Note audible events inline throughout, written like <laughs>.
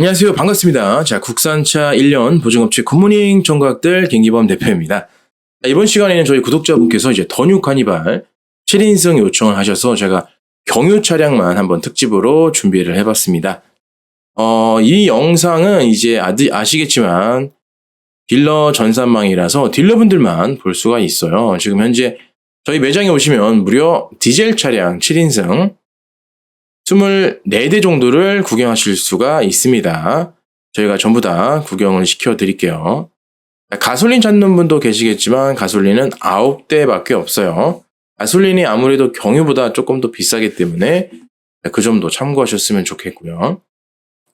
안녕하세요. 반갑습니다. 자, 국산차 1년 보증업체 굿모닝 총각들 김기범 대표입니다. 자, 이번 시간에는 저희 구독자분께서 이제 더뉴 카니발 7인승 요청을 하셔서 제가 경유 차량만 한번 특집으로 준비를 해봤습니다. 어, 이 영상은 이제 아디, 아시겠지만 딜러 전산망이라서 딜러분들만 볼 수가 있어요. 지금 현재 저희 매장에 오시면 무려 디젤 차량 7인승 24대 정도를 구경하실 수가 있습니다. 저희가 전부 다 구경을 시켜 드릴게요. 가솔린 찾는 분도 계시겠지만 가솔린은 9대밖에 없어요. 가솔린이 아무래도 경유보다 조금 더 비싸기 때문에 그 점도 참고하셨으면 좋겠고요.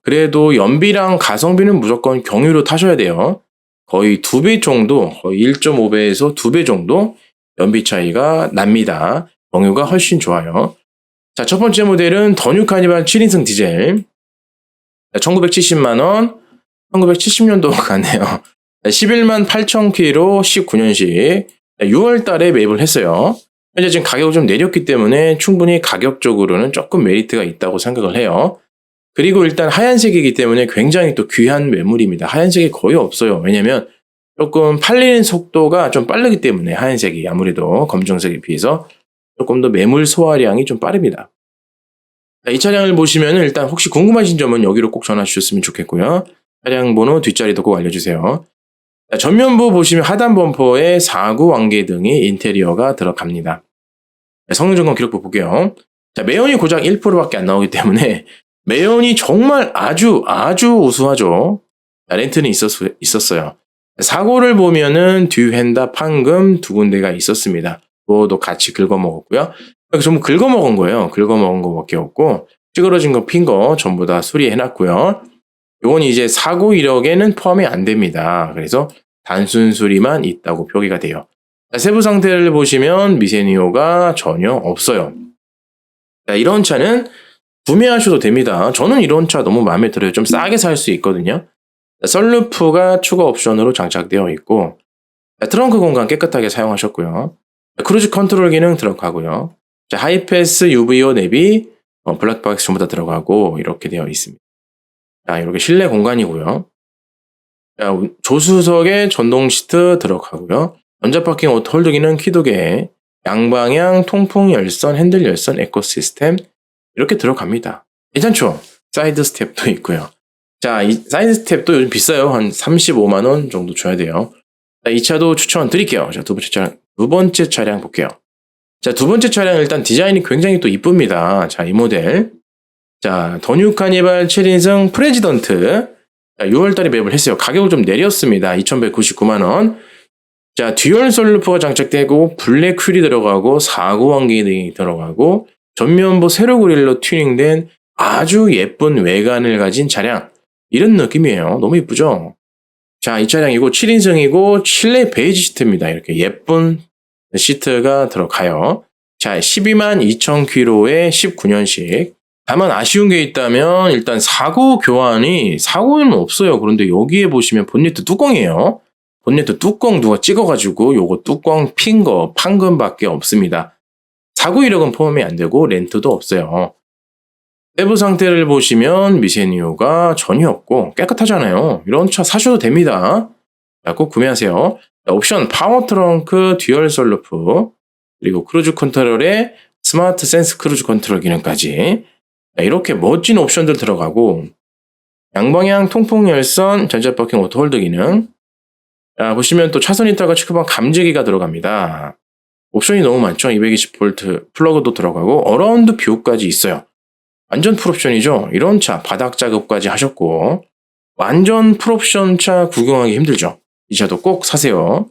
그래도 연비랑 가성비는 무조건 경유로 타셔야 돼요. 거의 두배 정도, 거의 1.5배에서 두배 정도 연비 차이가 납니다. 경유가 훨씬 좋아요. 자, 첫 번째 모델은 더뉴 카니발 7인승 디젤. 1970만원, 1970년도 <laughs> 가네요. 11만 8천 킬로 19년식. 6월 달에 매입을 했어요. 현재 지금 가격을 좀 내렸기 때문에 충분히 가격적으로는 조금 메리트가 있다고 생각을 해요. 그리고 일단 하얀색이기 때문에 굉장히 또 귀한 매물입니다. 하얀색이 거의 없어요. 왜냐면 조금 팔리는 속도가 좀 빠르기 때문에 하얀색이 아무래도 검정색에 비해서 조금 더 매물 소화량이 좀 빠릅니다. 이 차량을 보시면 일단 혹시 궁금하신 점은 여기로 꼭 전화 주셨으면 좋겠고요. 차량 번호 뒷자리도 꼭 알려주세요. 전면부 보시면 하단 범퍼에 4구 완개 등이 인테리어가 들어갑니다. 성능 점검 기록부 볼게요. 자, 매연이 고작 1%밖에 안 나오기 때문에 <laughs> 매연이 정말 아주 아주 우수하죠. 렌트는 있었, 있었어요. 사고를 보면은 뒤핸다 판금 두 군데가 있었습니다. 그거도 같이 긁어먹었고요. 전부 긁어먹은 거예요. 긁어먹은 거밖에 없고 찌그러진 거 핀 거 전부 다 수리해놨고요. 요건 이제 사고 이력에는 포함이 안 됩니다. 그래서 단순 수리만 있다고 표기가 돼요. 세부 상태를 보시면 미세니오가 전혀 없어요. 이런 차는 구매하셔도 됩니다. 저는 이런 차 너무 마음에 들어요. 좀 싸게 살 수 있거든요. 썰루프가 추가 옵션으로 장착되어 있고 트렁크 공간 깨끗하게 사용하셨고요. 크루즈 컨트롤 기능 들어가고요. 하이패스, UVO 내비, 어, 블랙박스 전부 다 들어가고 이렇게 되어 있습니다. 자, 이렇게 실내 공간이고요. 자, 조수석에 전동 시트 들어가고요. 전자 파킹 오토 홀드 기능 키도개, 양방향 통풍 열선, 핸들 열선, 에코 시스템 이렇게 들어갑니다. 괜찮죠? 사이드 스텝도 있고요. 자, 이 사이드 스텝도 요즘 비싸요. 한 35만 원 정도 줘야 돼요. 자, 이 차도 추천 드릴게요. 자, 두 번째 차량, 두 번째 차량 볼게요. 자, 두 번째 차량 일단 디자인이 굉장히 또 이쁩니다. 자, 이 모델. 자, 더뉴 카니발 7인승 프레지던트. 자, 6월달에 매입을 했어요. 가격을 좀 내렸습니다. 2,199만원. 자, 듀얼 솔루프가 장착되고, 블랙 휠이 들어가고, 사고 환기 등이 들어가고, 전면부 세로 그릴로 튜닝된 아주 예쁜 외관을 가진 차량. 이런 느낌이에요. 너무 이쁘죠? 자, 이 차량이고 7인승이고 실내 베이지 시트입니다. 이렇게 예쁜 시트가 들어가요. 자, 12만 2천 킬로에 19년식. 다만 아쉬운 게 있다면 일단 사고 교환이 사고는 없어요. 그런데 여기에 보시면 본네트 뚜껑이에요. 본네트 뚜껑 누가 찍어가지고 요거 뚜껑 핀 거 판금밖에 없습니다. 사고 이력은 포함이 안 되고 렌트도 없어요. 내부 상태를 보시면 미세니오가 전혀 없고 깨끗하잖아요. 이런 차 사셔도 됩니다. 꼭 구매하세요. 옵션 파워 트렁크 듀얼 솔루프 그리고 크루즈 컨트롤에 스마트 센스 크루즈 컨트롤 기능까지 이렇게 멋진 옵션들 들어가고 양방향 통풍 열선 전자파킹 오토 홀드 기능 자, 보시면 또 차선 이탈과 측방 감지기가 들어갑니다. 옵션이 너무 많죠. 220V 플러그도 들어가고 어라운드 뷰까지 있어요. 완전 풀옵션이죠. 이런 차 바닥 작업까지 하셨고 완전 풀옵션 차 구경하기 힘들죠. 이 차도 꼭 사세요.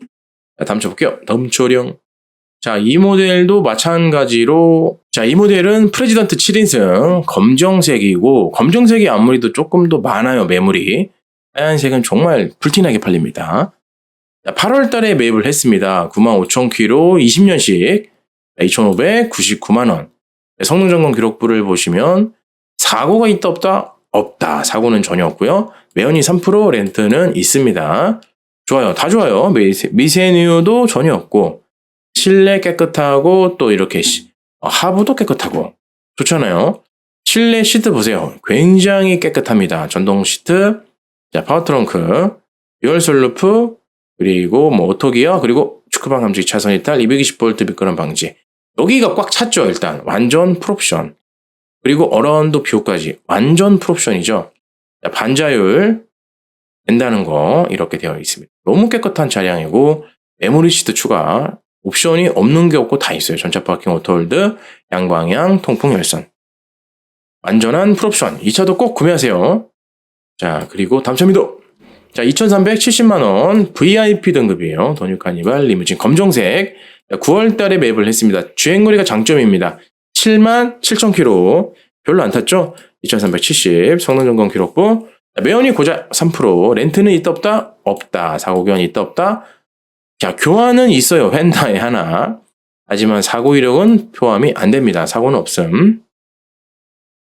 자, 다음 차 볼게요. 넘초령. 자, 이 모델도 마찬가지로, 자, 이 모델은 프레지던트 7인승 검정색이고, 검정색이 아무래도 조금 더 많아요, 매물이. 하얀색은 정말 불티나게 팔립니다. 자, 8월 달에 매입을 했습니다. 95,000km 20년식 2,599만원. 성능 점검 기록부를 보시면, 사고가 있다 없다? 없다. 사고는 전혀 없고요. 매연이 3% 렌트는 있습니다. 좋아요. 다 좋아요. 미세, 미세누유도 전혀 없고, 실내 깨끗하고, 또 이렇게 어, 하부도 깨끗하고, 좋잖아요. 실내 시트 보세요. 굉장히 깨끗합니다. 전동 시트, 자, 파워 트렁크, 듀얼 솔루프, 그리고 뭐 오토기어, 그리고 축구방 감지기 차선 이탈, 220V 미끄럼 방지. 여기가 꽉 찼죠, 일단. 완전 풀옵션. 그리고 어라운드 뷰까지. 완전 풀옵션이죠. 자, 반자율 된다는 거 이렇게 되어 있습니다. 너무 깨끗한 차량이고 메모리 시트 추가 옵션이 없는 게 없고 다 있어요. 전차 파킹 오토홀드, 양방향, 통풍 열선. 완전한 풀옵션. 이 차도 꼭 구매하세요. 자, 그리고 당첨이도. 자, 2,370만원 VIP 등급이에요. 더뉴 카니발 리무진 검정색. 9월 달에 매입을 했습니다. 주행거리가 장점입니다. 7만 7,000km. 별로 안 탔죠? 2,370. 성능 점검 기록부. 자, 매연이 고작 3%. 렌트는 있다 없다? 없다. 사고 교환 있다 없다? 자, 교환은 있어요. 펜다에 하나. 하지만 사고 이력은 포함이 안 됩니다. 사고는 없음.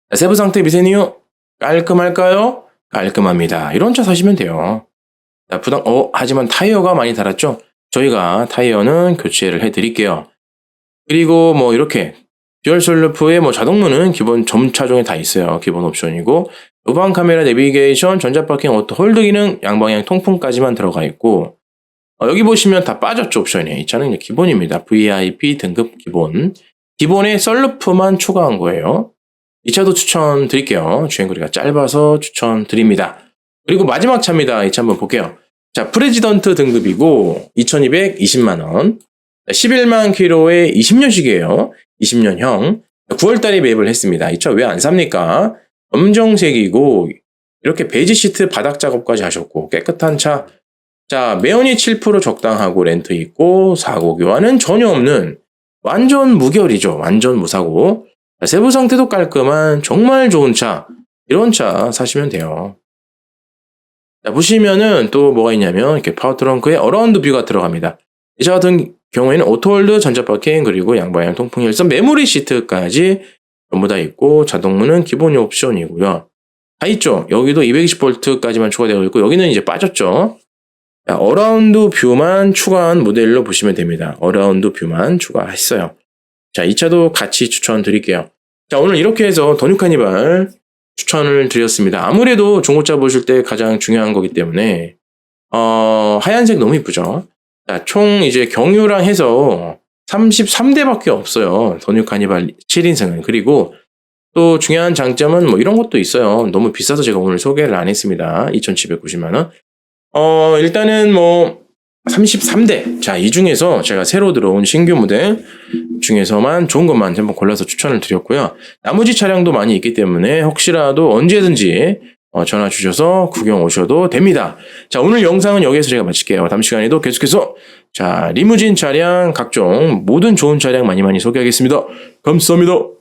자, 세부 상태 미세는 이유 깔끔할까요? 깔끔합니다. 이런 차 사시면 돼요. 자, 부담, 어, 하지만 타이어가 많이 달았죠? 저희가 타이어는 교체를 해 드릴게요. 그리고 뭐 이렇게 듀얼 솔루프의 뭐 자동문은 기본 점차종에 다 있어요. 기본 옵션이고 우방 카메라 내비게이션, 전자 파킹, 오토 홀드 기능, 양방향 통풍까지만 들어가 있고 어, 여기 보시면 다 빠졌죠 옵션이. 이 차는 기본입니다. VIP 등급 기본. 기본에 썰루프만 추가한 거예요. 이 차도 추천드릴게요. 주행거리가 짧아서 추천드립니다. 그리고 마지막 차입니다. 이 차 한번 볼게요. 자, 프레지던트 등급이고 2220만원. 11만 킬로에 20년식이에요. 20년형. 9월달에 매입을 했습니다. 이 차 왜 안 삽니까? 검정색이고 이렇게 베이지 시트 바닥 작업까지 하셨고 깨끗한 차. 자, 매연이 7% 적당하고 렌트 있고 사고 교환은 전혀 없는 완전 무결이죠. 완전 무사고. 자, 세부 상태도 깔끔한 정말 좋은 차. 이런 차 사시면 돼요. 자, 보시면은 또 뭐가 있냐면 이렇게 파워 트렁크에 어라운드 뷰가 들어갑니다. 이 차 같은 경우에는 오토홀드, 전자 파킹, 그리고 양방향 통풍 열선, 메모리 시트까지 전부 다 있고 자동문은 기본 옵션이고요. 다 있죠. 여기도 220V까지만 추가되어 있고 여기는 이제 빠졌죠. 자, 어라운드 뷰만 추가한 모델로 보시면 됩니다. 어라운드 뷰만 추가했어요. 자, 이 차도 같이 추천드릴게요. 자, 오늘 이렇게 해서 더뉴 카니발 추천을 드렸습니다. 아무래도 중고차 보실 때 가장 중요한 거기 때문에 어, 하얀색 너무 이쁘죠. 자, 총 이제 경유랑 해서 33대밖에 없어요. 더뉴 카니발 7인승은. 그리고 또 중요한 장점은 뭐 이런 것도 있어요. 너무 비싸서 제가 오늘 소개를 안 했습니다. 2,790만원. 어, 일단은 뭐 33대. 자, 이 중에서 제가 새로 들어온 신규 모델 중에서만 좋은 것만 한번 골라서 추천을 드렸고요. 나머지 차량도 많이 있기 때문에 혹시라도 언제든지 어, 전화 주셔서 구경 오셔도 됩니다. 자, 오늘 영상은 여기에서 제가 마칠게요. 다음 시간에도 계속해서 자, 리무진 차량 각종 모든 좋은 차량 많이 많이 소개하겠습니다. 감사합니다.